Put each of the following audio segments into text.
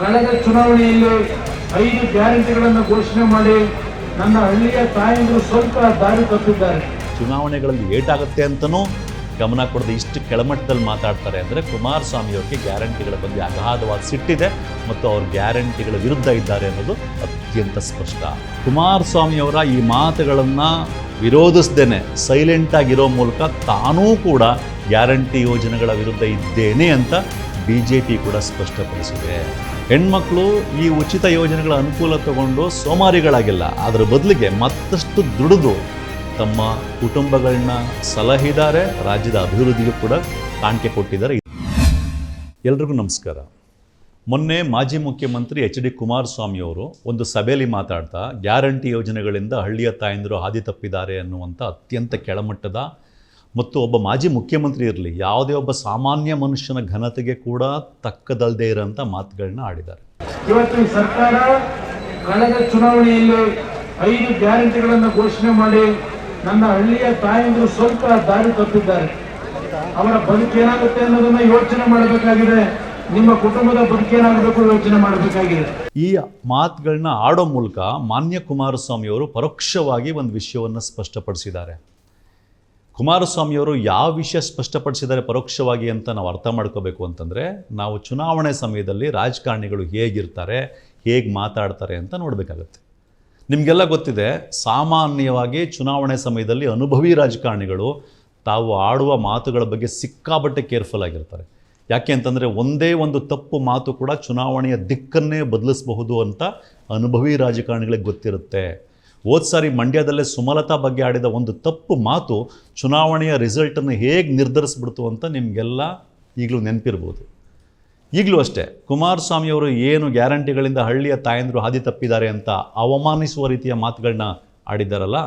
ಕಳೆದ ಚುನಾವಣೆಯಲ್ಲಿ ಐದು ಗ್ಯಾರಂಟಿಗಳನ್ನು ಘೋಷಣೆ ಮಾಡಿ ನನ್ನ ಹಳ್ಳಿಯ ತಾಯಂದರು ಸ್ವಲ್ಪ ದಾರಿ ತಪ್ಪಿದ್ದಾರೆ. ಚುನಾವಣೆಗಳಲ್ಲಿ ಏಟಾಗುತ್ತೆ ಅಂತನೂ ಗಮನ ಕೊಡದೆ ಇಷ್ಟು ಕೆಳಮಟ್ಟದಲ್ಲಿ ಮಾತಾಡ್ತಾರೆ ಅಂದರೆ ಕುಮಾರಸ್ವಾಮಿ ಅವರಿಗೆ ಗ್ಯಾರಂಟಿಗಳ ಬಗ್ಗೆ ಅಗಾಧವಾದ ಸಿಟ್ಟಿದೆ ಮತ್ತು ಅವ್ರ ಗ್ಯಾರಂಟಿಗಳ ವಿರುದ್ಧ ಇದ್ದಾರೆ ಅನ್ನೋದು ಅತ್ಯಂತ ಸ್ಪಷ್ಟ. ಕುಮಾರಸ್ವಾಮಿಯವರ ಈ ಮಾತುಗಳನ್ನು ವಿರೋಧಿಸ್ದೇನೆ ಸೈಲೆಂಟ್ ಆಗಿರೋ ಮೂಲಕ ತಾನೂ ಕೂಡ ಗ್ಯಾರಂಟಿ ಯೋಜನೆಗಳ ವಿರುದ್ಧ ಇದ್ದೇನೆ ಅಂತ ಬಿ ಜೆ ಪಿ ಕೂಡ ಸ್ಪಷ್ಟಪಡಿಸಿದೆ. ಹೆಣ್ಮಕ್ಳು ಈ ಉಚಿತ ಯೋಜನೆಗಳ ಅನುಕೂಲ ತಗೊಂಡು ಸೋಮಾರಿಗಳಾಗಿಲ್ಲ. ಅದರ ಬದಲಿಗೆ ಮತ್ತಷ್ಟು ದುಡಿದು ತಮ್ಮ ಕುಟುಂಬಗಳನ್ನ ಸಲಹಿದ್ದಾರೆ. ರಾಜ್ಯದ ಅಭಿವೃದ್ಧಿಗೂ ಕೂಡ ಕಾಣಿಕೆ ಕೊಟ್ಟಿದ್ದಾರೆ. ಎಲ್ರಿಗೂ ನಮಸ್ಕಾರ. ಮೊನ್ನೆ ಮಾಜಿ ಮುಖ್ಯಮಂತ್ರಿ ಎಚ್ ಡಿ ಕುಮಾರಸ್ವಾಮಿ ಅವರು ಒಂದು ಸಭೆಯಲ್ಲಿ ಮಾತಾಡ್ತಾ, ಗ್ಯಾರಂಟಿ ಯೋಜನೆಗಳಿಂದ ಹಳ್ಳಿಯ ತಾಯಂದಿರು ಹಾದಿ ತಪ್ಪಿದ್ದಾರೆ ಅನ್ನುವಂಥ ಅತ್ಯಂತ ಕೆಳಮಟ್ಟದ ಮತ್ತು ಒಬ್ಬ ಮಾಜಿ ಮುಖ್ಯಮಂತ್ರಿ ಇರಲಿ ಯಾವುದೇ ಒಬ್ಬ ಸಾಮಾನ್ಯ ಮನುಷ್ಯನ ಘನತೆಗೆ ಕೂಡ ತಕ್ಕದಲ್ಲದೆ ಇರೋಂಥ ಮಾತುಗಳನ್ನ ಆಡಿದ್ದಾರೆ. ಇವತ್ತು ಸರ್ಕಾರ ಕಳೆದ ಚುನಾವಣೆಯಲ್ಲಿ ಐದು ಗ್ಯಾರಂಟಿಗಳನ್ನು ಘೋಷಣೆ ಮಾಡಿ ನನ್ನ ಹಳ್ಳಿಯ ತಾಯಂದಿರು ಸ್ವಲ್ಪ ದಾರಿ ತಪ್ಪಿದ್ದಾರೆ. ಅವರ ಬದುಕೇನಾಗುತ್ತೆ ಅನ್ನೋದನ್ನ ಯೋಚನೆ ಮಾಡಬೇಕಾಗಿದೆ. ನಿಮ್ಮ ಕುಟುಂಬದ ಬದುಕೇನಾಗಬೇಕು ಯೋಚನೆ ಮಾಡಬೇಕಾಗಿದೆ. ಈ ಮಾತುಗಳನ್ನ ಆಡೋ ಮೂಲಕ ಮಾನ್ಯ ಕುಮಾರಸ್ವಾಮಿಯವರು ಪರೋಕ್ಷವಾಗಿ ಒಂದು ವಿಷಯವನ್ನು ಸ್ಪಷ್ಟಪಡಿಸಿದ್ದಾರೆ. ಕುಮಾರಸ್ವಾಮಿಯವರು ಯಾವ ವಿಷಯ ಸ್ಪಷ್ಟಪಡಿಸಿದ್ದಾರೆ ಪರೋಕ್ಷವಾಗಿ ಅಂತ ನಾವು ಅರ್ಥ ಮಾಡ್ಕೋಬೇಕು ಅಂತಂದರೆ ನಾವು ಚುನಾವಣೆ ಸಮಯದಲ್ಲಿ ರಾಜಕಾರಣಿಗಳು ಹೇಗಿರ್ತಾರೆ, ಹೇಗೆ ಮಾತಾಡ್ತಾರೆ ಅಂತ ನೋಡಬೇಕಾಗತ್ತೆ. ನಿಮಗೆಲ್ಲ ಗೊತ್ತಿದೆ, ಸಾಮಾನ್ಯವಾಗಿ ಚುನಾವಣೆ ಸಮಯದಲ್ಲಿ ಅನುಭವಿ ರಾಜಕಾರಣಿಗಳು ತಾವು ಆಡುವ ಮಾತುಗಳ ಬಗ್ಗೆ ಸಿಕ್ಕಾಬಟ್ಟೆ ಕೇರ್ಫುಲ್ ಆಗಿರ್ತಾರೆ. ಯಾಕೆ ಅಂತಂದರೆ ಒಂದೇ ಒಂದು ತಪ್ಪು ಮಾತು ಕೂಡ ಚುನಾವಣೆಯ ದಿಕ್ಕನ್ನೇ ಬದಲಿಸಬಹುದು ಅಂತ ಅನುಭವಿ ರಾಜಕಾರಣಿಗಳಿಗೆ ಗೊತ್ತಿರುತ್ತೆ. ಹೋದ ಸಾರಿ ಮಂಡ್ಯದಲ್ಲೇ ಸುಮಲತಾ ಬಗ್ಗೆ ಆಡಿದ ಒಂದು ತಪ್ಪು ಮಾತು ಚುನಾವಣೆಯ ರಿಸಲ್ಟನ್ನು ಹೇಗೆ ನಿರ್ಧರಿಸ್ಬಿಡ್ತು ಅಂತ ನಿಮಗೆಲ್ಲ ಈಗಲೂ ನೆನಪಿರ್ಬೋದು. ಈಗಲೂ ಅಷ್ಟೇ ಕುಮಾರಸ್ವಾಮಿಯವರು ಏನು ಗ್ಯಾರಂಟಿಗಳಿಂದ ಹಳ್ಳಿಯ ತಾಯಂದರು ಹಾದಿ ತಪ್ಪಿದ್ದಾರೆ ಅಂತ ಅವಮಾನಿಸುವ ರೀತಿಯ ಮಾತುಗಳನ್ನ ಆಡಿದ್ದಾರಲ್ಲ,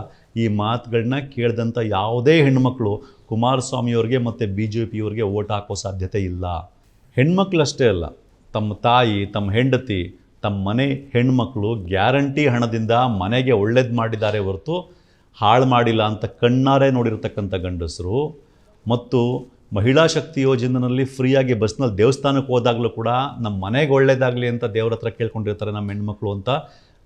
ಈ ಮಾತುಗಳನ್ನ ಕೇಳಿದಂಥ ಯಾವುದೇ ಹೆಣ್ಮಕ್ಳು ಕುಮಾರಸ್ವಾಮಿಯವ್ರಿಗೆ ಮತ್ತು ಬಿ ಜೆ ಪಿಯವ್ರಿಗೆ ಓಟ್ ಹಾಕೋ ಸಾಧ್ಯತೆ ಇಲ್ಲ. ಹೆಣ್ಮಕ್ಳಷ್ಟೇ ಅಲ್ಲ, ತಮ್ಮ ತಾಯಿ, ತಮ್ಮ ಹೆಂಡತಿ ತಮ್ಮ ಮನೆ ಹೆಣ್ಮಕ್ಳು ಗ್ಯಾರಂಟಿ ಹಣದಿಂದ ಮನೆಗೆ ಒಳ್ಳೇದು ಮಾಡಿದ್ದಾರೆ ಹೊರತು ಹಾಳು ಮಾಡಿಲ್ಲ ಅಂತ ಕಣ್ಣಾರೆ ನೋಡಿರ್ತಕ್ಕಂಥ ಗಂಡಸರು. ಮತ್ತು ಮಹಿಳಾ ಶಕ್ತಿ ಯೋಜನೆಯಲ್ಲಿ ಫ್ರೀಯಾಗಿ ಬಸ್ನಲ್ಲಿ ದೇವಸ್ಥಾನಕ್ಕೆ ಹೋದಾಗಲೂ ಕೂಡ ನಮ್ಮ ಮನೆಗೆ ಒಳ್ಳೇದಾಗಲಿ ಅಂತ ದೇವ್ರ ಹತ್ರ ಕೇಳ್ಕೊಂಡಿರ್ತಾರೆ ನಮ್ಮ ಹೆಣ್ಮಕ್ಳು ಅಂತ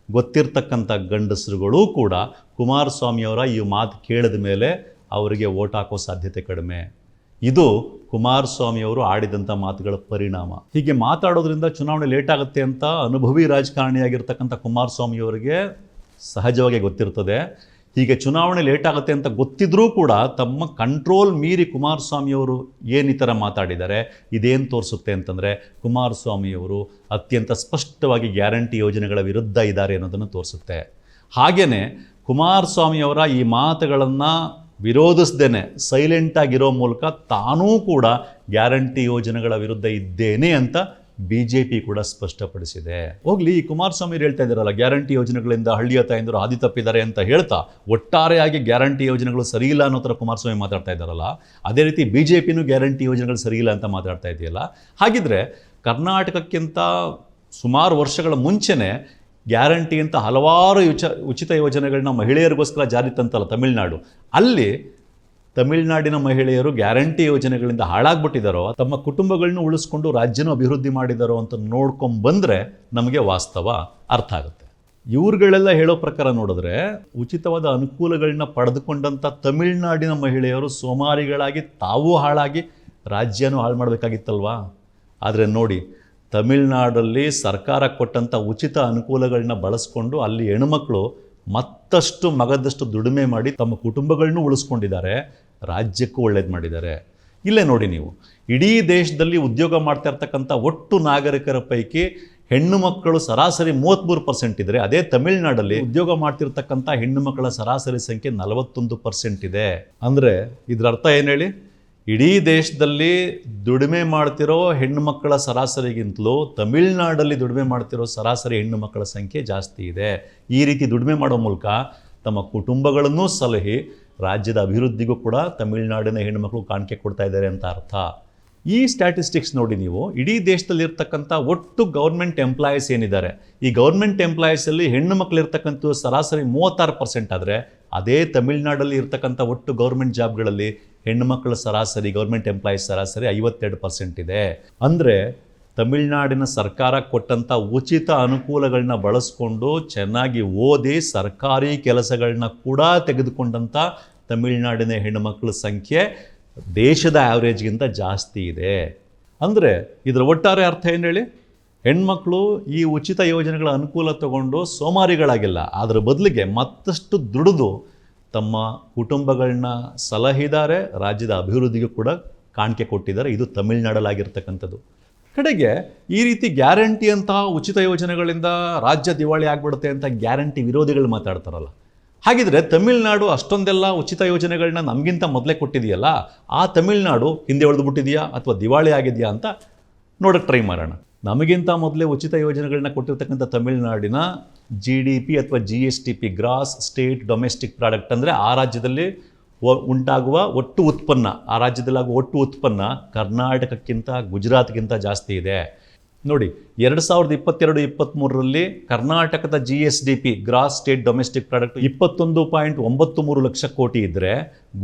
ಗೊತ್ತಿರ್ತಕ್ಕಂಥ ಗಂಡಸರುಗಳು ಕೂಡ ಕುಮಾರಸ್ವಾಮಿಯವರ ಈ ಮಾತು ಕೇಳಿದ ಮೇಲೆ ಅವರಿಗೆ ಓಟ್ ಹಾಕೋ ಸಾಧ್ಯತೆ ಕಡಿಮೆ. ಇದು ಕುಮಾರಸ್ವಾಮಿಯವರು ಆಡಿದಂಥ ಮಾತುಗಳ ಪರಿಣಾಮ. ಹೀಗೆ ಮಾತಾಡೋದ್ರಿಂದ ಚುನಾವಣೆ ಲೇಟ್ ಆಗುತ್ತೆ ಅಂತ ಅನುಭವಿ ರಾಜಕಾರಣಿಯಾಗಿರ್ತಕ್ಕಂಥ ಕುಮಾರಸ್ವಾಮಿಯವರಿಗೆ ಸಹಜವಾಗಿ ಗೊತ್ತಿರ್ತದೆ. ಹೀಗೆ ಚುನಾವಣೆ ಲೇಟ್ ಆಗುತ್ತೆ ಅಂತ ಗೊತ್ತಿದ್ರೂ ಕೂಡ ತಮ್ಮ ಕಂಟ್ರೋಲ್ ಮೀರಿ ಕುಮಾರಸ್ವಾಮಿಯವರು ಏನು ಈ ಥರ ಮಾತಾಡಿದ್ದಾರೆ, ಇದೇನು ತೋರಿಸುತ್ತೆ ಅಂತಂದರೆ ಕುಮಾರಸ್ವಾಮಿಯವರು ಅತ್ಯಂತ ಸ್ಪಷ್ಟವಾಗಿ ಗ್ಯಾರಂಟಿ ಯೋಜನೆಗಳ ವಿರುದ್ಧ ಇದ್ದಾರೆ ಅನ್ನೋದನ್ನು ತೋರಿಸುತ್ತೆ. ಹಾಗೆಯೇ ಕುಮಾರಸ್ವಾಮಿಯವರ ಈ ಮಾತುಗಳನ್ನು ವಿರೋಧಿಸ್ದೇನೆ ಸೈಲೆಂಟಾಗಿರೋ ಮೂಲಕ ತಾನೂ ಕೂಡ ಗ್ಯಾರಂಟಿ ಯೋಜನೆಗಳ ವಿರುದ್ಧ ಇದ್ದೇನೆ ಅಂತ ಬಿ ಜೆ ಪಿ ಕೂಡ ಸ್ಪಷ್ಟಪಡಿಸಿದೆ. ಹೋಗ್ಲಿ ಕುಮಾರಸ್ವಾಮಿ ಹೇಳ್ತಾ ಇದ್ದಾರಲ್ಲ, ಗ್ಯಾರಂಟಿ ಯೋಜನೆಗಳಿಂದ ಹಳ್ಳಿಯ ತಾಯಂದರು ಹಾದಿ ತಪ್ಪಿದ್ದಾರೆ ಅಂತ ಹೇಳ್ತಾ ಒಟ್ಟಾರೆಯಾಗಿ ಗ್ಯಾರಂಟಿ ಯೋಜನೆಗಳು ಸರಿ ಇಲ್ಲ ಅನ್ನೋ ಥರ ಕುಮಾರಸ್ವಾಮಿ ಮಾತಾಡ್ತಾ ಇದ್ದಾರಲ್ಲ, ಅದೇ ರೀತಿ ಬಿ ಜೆ ಪಿನೂ ಗ್ಯಾರಂಟಿ ಯೋಜನೆಗಳು ಸರಿ ಇಲ್ಲ ಅಂತ ಮಾತಾಡ್ತಾ ಇದೆಯಲ್ಲ, ಹಾಗಿದ್ರೆ ಕರ್ನಾಟಕಕ್ಕಿಂತ ಸುಮಾರು ವರ್ಷಗಳ ಮುಂಚೆನೇ ಗ್ಯಾರಂಟಿ ಅಂತ ಹಲವಾರು ಯುಚ, ಉಚಿತ ಯೋಜನೆಗಳನ್ನ ಮಹಿಳೆಯರಿಗೋಸ್ಕರ ಜಾರಿ ತಂತಲ್ಲ ತಮಿಳುನಾಡು. ಅಲ್ಲಿ ತಮಿಳುನಾಡಿನ ಮಹಿಳೆಯರು ಗ್ಯಾರಂಟಿ ಯೋಜನೆಗಳಿಂದ ಹಾಳಾಗ್ಬಿಟ್ಟಿದ್ದಾರೋ ತಮ್ಮ ಕುಟುಂಬಗಳನ್ನ ಉಳಿಸ್ಕೊಂಡು ರಾಜ್ಯನ ಅಭಿವೃದ್ಧಿ ಮಾಡಿದಾರೋ ಅಂತ ನೋಡ್ಕೊಂಬಂದರೆ ನಮಗೆ ವಾಸ್ತವ ಅರ್ಥ ಆಗುತ್ತೆ. ಇವ್ರುಗಳೆಲ್ಲ ಹೇಳೋ ಪ್ರಕಾರ ನೋಡಿದ್ರೆ, ಉಚಿತವಾದ ಅನುಕೂಲಗಳನ್ನ ಪಡೆದುಕೊಂಡಂಥ ತಮಿಳುನಾಡಿನ ಮಹಿಳೆಯರು ಸೋಮಾರಿಗಳಾಗಿ ತಾವೂ ಹಾಳಾಗಿ ರಾಜ್ಯನೂ ಹಾಳು ಮಾಡಬೇಕಾಗಿತ್ತಲ್ವಾ? ಆದರೆ ನೋಡಿ ತಮಿಳ್ನಾಡಲ್ಲಿ ಸರ್ಕಾರ ಕೊಟ್ಟಂಥ ಉಚಿತ ಅನುಕೂಲಗಳನ್ನ ಬಳಸ್ಕೊಂಡು ಅಲ್ಲಿ ಹೆಣ್ಮಕ್ಳು ಮತ್ತಷ್ಟು ಮಗದಷ್ಟು ದುಡಿಮೆ ಮಾಡಿ ತಮ್ಮ ಕುಟುಂಬಗಳನ್ನೂ ಉಳಿಸ್ಕೊಂಡಿದ್ದಾರೆ. ರಾಜ್ಯಕ್ಕೂ ಒಳ್ಳೇದು ಮಾಡಿದ್ದಾರೆ. ಇಲ್ಲೇ ನೋಡಿ ನೀವು, ಇಡೀ ದೇಶದಲ್ಲಿ ಉದ್ಯೋಗ ಮಾಡ್ತಾ ಇರ್ತಕ್ಕಂಥ ಒಟ್ಟು ನಾಗರಿಕರ ಪೈಕಿ ಹೆಣ್ಣು ಮಕ್ಕಳು ಸರಾಸರಿ ಮೂವತ್ತ್ಮೂರು ಪರ್ಸೆಂಟ್ ಇದ್ದರೆ ಅದೇ ತಮಿಳುನಾಡಲ್ಲಿ ಉದ್ಯೋಗ ಮಾಡ್ತಿರ್ತಕ್ಕಂಥ ಹೆಣ್ಣು ಮಕ್ಕಳ ಸರಾಸರಿ ಸಂಖ್ಯೆ ನಲವತ್ತೊಂದು ಪರ್ಸೆಂಟ್ ಇದೆ. ಅಂದರೆ ಇದರ ಅರ್ಥ ಏನು ಹೇಳಿ? ಇಡೀ ದೇಶದಲ್ಲಿ ದುಡಿಮೆ ಮಾಡ್ತಿರೋ ಹೆಣ್ಣು ಮಕ್ಕಳ ಸರಾಸರಿಗಿಂತಲೂ ತಮಿಳ್ನಾಡಲ್ಲಿ ದುಡಿಮೆ ಮಾಡ್ತಿರೋ ಸರಾಸರಿ ಹೆಣ್ಣು ಮಕ್ಕಳ ಸಂಖ್ಯೆ ಜಾಸ್ತಿ ಇದೆ. ಈ ರೀತಿ ದುಡಿಮೆ ಮಾಡೋ ಮೂಲಕ ತಮ್ಮ ಕುಟುಂಬಗಳನ್ನೂ ಸಲಹಿ, ರಾಜ್ಯದ ಅಭಿವೃದ್ಧಿಗೂ ಕೂಡ ತಮಿಳುನಾಡಿನ ಹೆಣ್ಣುಮಕ್ಕಳು ಕಾಣಿಕೆ ಕೊಡ್ತಾ ಇದ್ದಾರೆ ಅಂತ ಅರ್ಥ. ಈ ಸ್ಟ್ಯಾಟಿಸ್ಟಿಕ್ಸ್ ನೋಡಿ ನೀವು, ಇಡೀ ದೇಶದಲ್ಲಿ ಇರ್ತಕ್ಕಂಥ ಒಟ್ಟು ಗೌರ್ಮೆಂಟ್ ಎಂಪ್ಲಾಯೀಸ್ ಏನಿದ್ದಾರೆ? ಈ ಗೌರ್ಮೆಂಟ್ ಎಂಪ್ಲಾಯೀಸಲ್ಲಿ ಹೆಣ್ಣು ಮಕ್ಕಳು ಇರ್ತಕ್ಕಂಥ ಸರಾಸರಿ ಮೂವತ್ತಾರು ಪರ್ಸೆಂಟ್ ಆದರೆ, ಅದೇ ತಮಿಳ್ನಾಡಲ್ಲಿ ಇರ್ತಕ್ಕಂಥ ಒಟ್ಟು ಗೌರ್ಮೆಂಟ್ ಜಾಬ್ಗಳಲ್ಲಿ ಹೆಣ್ಣು ಮಕ್ಕಳ ಸರಾಸರಿ ಗೌರ್ಮೆಂಟ್ ಎಂಪ್ಲಾಯೀಸ್ ಸರಾಸರಿ ಐವತ್ತೆರಡು ಪರ್ಸೆಂಟ್ ಇದೆ. ಅಂದರೆ ತಮಿಳುನಾಡಿನ ಸರ್ಕಾರ ಕೊಟ್ಟಂಥ ಉಚಿತ ಅನುಕೂಲಗಳನ್ನ ಬಳಸ್ಕೊಂಡು ಚೆನ್ನಾಗಿ ಓದಿ ಸರ್ಕಾರಿ ಕೆಲಸಗಳನ್ನ ಕೂಡ ತೆಗೆದುಕೊಂಡಂಥ ತಮಿಳುನಾಡಿನ ಹೆಣ್ಣುಮಕ್ಕಳ ಸಂಖ್ಯೆ ದೇಶದ ಆ್ಯಾವ್ರೇಜ್ಗಿಂತ ಜಾಸ್ತಿ ಇದೆ. ಅಂದರೆ ಇದರ ಒಟ್ಟಾರೆ ಅರ್ಥ ಏನು ಹೇಳಿ? ಹೆಣ್ಮಕ್ಳು ಈ ಉಚಿತ ಯೋಜನೆಗಳ ಅನುಕೂಲ ತಗೊಂಡು ಸೋಮಾರಿಗಳಾಗಿಲ್ಲ. ಅದರ ಬದಲಿಗೆ ಮತ್ತಷ್ಟು ದುಡಿದು ತಮ್ಮ ಕುಟುಂಬಗಳನ್ನ ಸಲಹಿದ್ದಾರೆ ರಾಜ್ಯದ ಅಭಿವೃದ್ಧಿಗೂ ಕೂಡ ಕಾಣಿಕೆ ಕೊಟ್ಟಿದ್ದಾರೆ. ಇದು ತಮಿಳುನಾಡಲ್ಲಾಗಿರ್ತಕ್ಕಂಥದ್ದು. ಕಡೆಗೆ ಈ ರೀತಿ ಗ್ಯಾರಂಟಿ ಅಂತಹ ಉಚಿತ ಯೋಜನೆಗಳಿಂದ ರಾಜ್ಯ ದಿವಾಳಿ ಆಗ್ಬಿಡುತ್ತೆ ಅಂತ ಗ್ಯಾರಂಟಿ ವಿರೋಧಿಗಳು ಮಾತಾಡ್ತಾರಲ್ಲ. ಹಾಗಿದ್ರೆ ತಮಿಳ್ನಾಡು ಅಷ್ಟೊಂದೆಲ್ಲ ಉಚಿತ ಯೋಜನೆಗಳನ್ನ ನಮಗಿಂತ ಮೊದಲೇ ಕೊಟ್ಟಿದೆಯಲ್ಲ, ಆ ತಮಿಳ್ನಾಡು ಹಿಂದೆ ಉಳಿದುಬಿಟ್ಟಿದೆಯಾ ಅಥವಾ ದಿವಾಳಿ ಆಗಿದೆಯಾ ಅಂತ ನೋಡಕ್ಕೆ ಟ್ರೈ ಮಾಡೋಣ. ನಮಗಿಂತ ಮೊದಲೇ ಉಚಿತ ಯೋಜನೆಗಳನ್ನ ಕೊಟ್ಟಿರ್ತಕ್ಕಂಥ ತಮಿಳುನಾಡಿನ ಜಿ ಡಿ ಪಿ ಅಥವಾ G S T P gross state domestic product ಅಂದರೆ ಆ ರಾಜ್ಯದಲ್ಲಿ ಉಂಟಾಗುವ ಒಟ್ಟು ಉತ್ಪನ್ನ, ಆ ರಾಜ್ಯದಲ್ಲಾಗುವ ಒಟ್ಟು ಉತ್ಪನ್ನ ಕರ್ನಾಟಕಕ್ಕಿಂತ, ಗುಜರಾತ್ಗಿಂತ ಜಾಸ್ತಿ ಇದೆ. ನೋಡಿ, ಎರಡು ಸಾವಿರದ ಇಪ್ಪತ್ತೆರಡು, ಇಪ್ಪತ್ತ್ಮೂರರಲ್ಲಿ ಕರ್ನಾಟಕದ G S D P gross state domestic product ಇಪ್ಪತ್ತೊಂದು ಪಾಯಿಂಟ್ ಒಂಬತ್ತು ಮೂರು ಲಕ್ಷ ಕೋಟಿ ಇದ್ದರೆ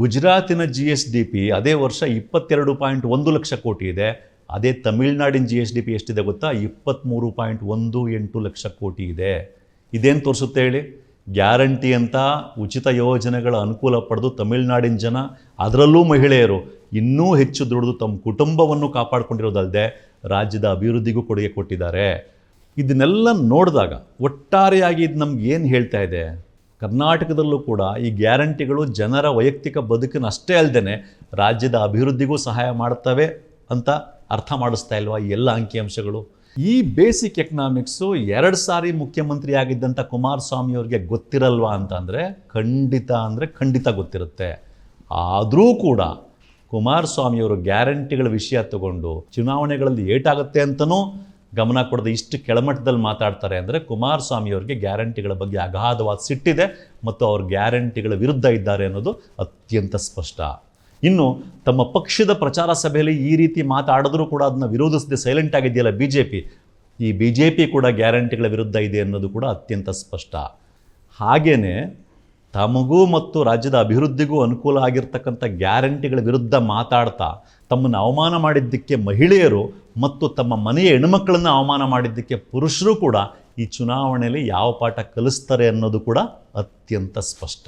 ಗುಜರಾತಿನ ಜಿ ಎಸ್ ಡಿ ಪಿ ಅದೇ ವರ್ಷ ಇಪ್ಪತ್ತೆರಡು ಪಾಯಿಂಟ್ ಒಂದು ಲಕ್ಷ ಕೋಟಿ ಇದೆ. ಅದೇ ತಮಿಳ್ನಾಡಿನ ಜಿ ಎಸ್ ಡಿ ಪಿ ಎಷ್ಟಿದೆ ಗೊತ್ತಾ? ಇಪ್ಪತ್ತ್ಮೂರು ಪಾಯಿಂಟ್ ಒಂದು ಎಂಟು ಲಕ್ಷ ಕೋಟಿ ಇದೆ. ಇದೇನು ತೋರಿಸುತ್ತೆ ಹೇಳಿ? ಗ್ಯಾರಂಟಿ ಅಂತ ಉಚಿತ ಯೋಜನೆಗಳ ಅನುಕೂಲ ಪಡೆದು ತಮಿಳ್ನಾಡಿನ ಜನ, ಅದರಲ್ಲೂ ಮಹಿಳೆಯರು ಇನ್ನೂ ಹೆಚ್ಚು ದುಡಿದು ತಮ್ಮ ಕುಟುಂಬವನ್ನು ಕಾಪಾಡಿಕೊಂಡಿರೋದಲ್ಲದೆ ರಾಜ್ಯದ ಅಭಿವೃದ್ಧಿಗೂ ಕೊಡುಗೆ ಕೊಟ್ಟಿದ್ದಾರೆ. ಇದನ್ನೆಲ್ಲ ನೋಡಿದಾಗ ಒಟ್ಟಾರೆಯಾಗಿ ಇದು ನಮ್ಗೆ ಏನು ಹೇಳ್ತಾ ಇದೆ? ಕರ್ನಾಟಕದಲ್ಲೂ ಕೂಡ ಈ ಗ್ಯಾರಂಟಿಗಳು ಜನರ ವೈಯಕ್ತಿಕ ಬದುಕಿನಷ್ಟೇ ಅಲ್ಲದೆ ರಾಜ್ಯದ ಅಭಿವೃದ್ಧಿಗೂ ಸಹಾಯ ಮಾಡ್ತವೆ ಅಂತ ಅರ್ಥ ಮಾಡಿಸ್ತಾ ಇಲ್ವಾ ಈ ಎಲ್ಲ ಅಂಕಿಅಂಶಗಳು? ಈ ಬೇಸಿಕ್ ಎಕನಾಮಿಕ್ಸು ಎರಡು ಸಾರಿ ಮುಖ್ಯಮಂತ್ರಿ ಆಗಿದ್ದಂಥ ಕುಮಾರಸ್ವಾಮಿ ಅವ್ರಿಗೆ ಗೊತ್ತಿರಲ್ವಾ ಅಂತಂದರೆ ಖಂಡಿತ ಅಂದರೆ ಖಂಡಿತ ಗೊತ್ತಿರುತ್ತೆ. ಆದರೂ ಕೂಡ ಕುಮಾರಸ್ವಾಮಿಯವರು ಗ್ಯಾರಂಟಿಗಳ ವಿಷಯ ತಗೊಂಡು ಚುನಾವಣೆಗಳಲ್ಲಿ ಏಟಾಗುತ್ತೆ ಅಂತಲೂ ಗಮನ ಕೊಡದೆ ಇಷ್ಟು ಕೆಳಮಟ್ಟದಲ್ಲಿ ಮಾತಾಡ್ತಾರೆ ಅಂದರೆ ಕುಮಾರಸ್ವಾಮಿಯವ್ರಿಗೆ ಗ್ಯಾರಂಟಿಗಳ ಬಗ್ಗೆ ಅಗಾಧವಾದ ಸಿಟ್ಟಿದೆ ಮತ್ತು ಅವ್ರ ಗ್ಯಾರಂಟಿಗಳ ವಿರುದ್ಧ ಇದ್ದಾರೆ ಅನ್ನೋದು ಅತ್ಯಂತ ಸ್ಪಷ್ಟ. ಇನ್ನು ತಮ್ಮ ಪಕ್ಷದ ಪ್ರಚಾರ ಸಭೆಯಲ್ಲಿ ಈ ರೀತಿ ಮಾತಾಡಿದ್ರೂ ಕೂಡ ಅದನ್ನ ವಿರೋಧಿಸದೆ ಸೈಲೆಂಟ್ ಆಗಿದೆಯಲ್ಲ ಬಿ ಜೆ ಪಿ ಈ ಬಿ ಜೆ ಪಿ ಕೂಡ ಗ್ಯಾರಂಟಿಗಳ ವಿರುದ್ಧ ಇದೆ ಅನ್ನೋದು ಕೂಡ ಅತ್ಯಂತ ಸ್ಪಷ್ಟ. ಹಾಗೇ ತಮಗೂ ಮತ್ತು ರಾಜ್ಯದ ಅಭಿವೃದ್ಧಿಗೂ ಅನುಕೂಲ ಆಗಿರ್ತಕ್ಕಂಥ ಗ್ಯಾರಂಟಿಗಳ ವಿರುದ್ಧ ಮಾತಾಡ್ತಾ ತಮ್ಮನ್ನು ಅವಮಾನ ಮಾಡಿದ್ದಕ್ಕೆ ಮಹಿಳೆಯರು ಮತ್ತು ತಮ್ಮ ಮನೆಯ ಹೆಣ್ಮಕ್ಳನ್ನು ಅವಮಾನ ಮಾಡಿದ್ದಕ್ಕೆ ಪುರುಷರು ಕೂಡ ಈ ಚುನಾವಣೆಯಲ್ಲಿ ಯಾವ ಪಾಠ ಕಲಿಸ್ತಾರೆ ಅನ್ನೋದು ಕೂಡ ಅತ್ಯಂತ ಸ್ಪಷ್ಟ.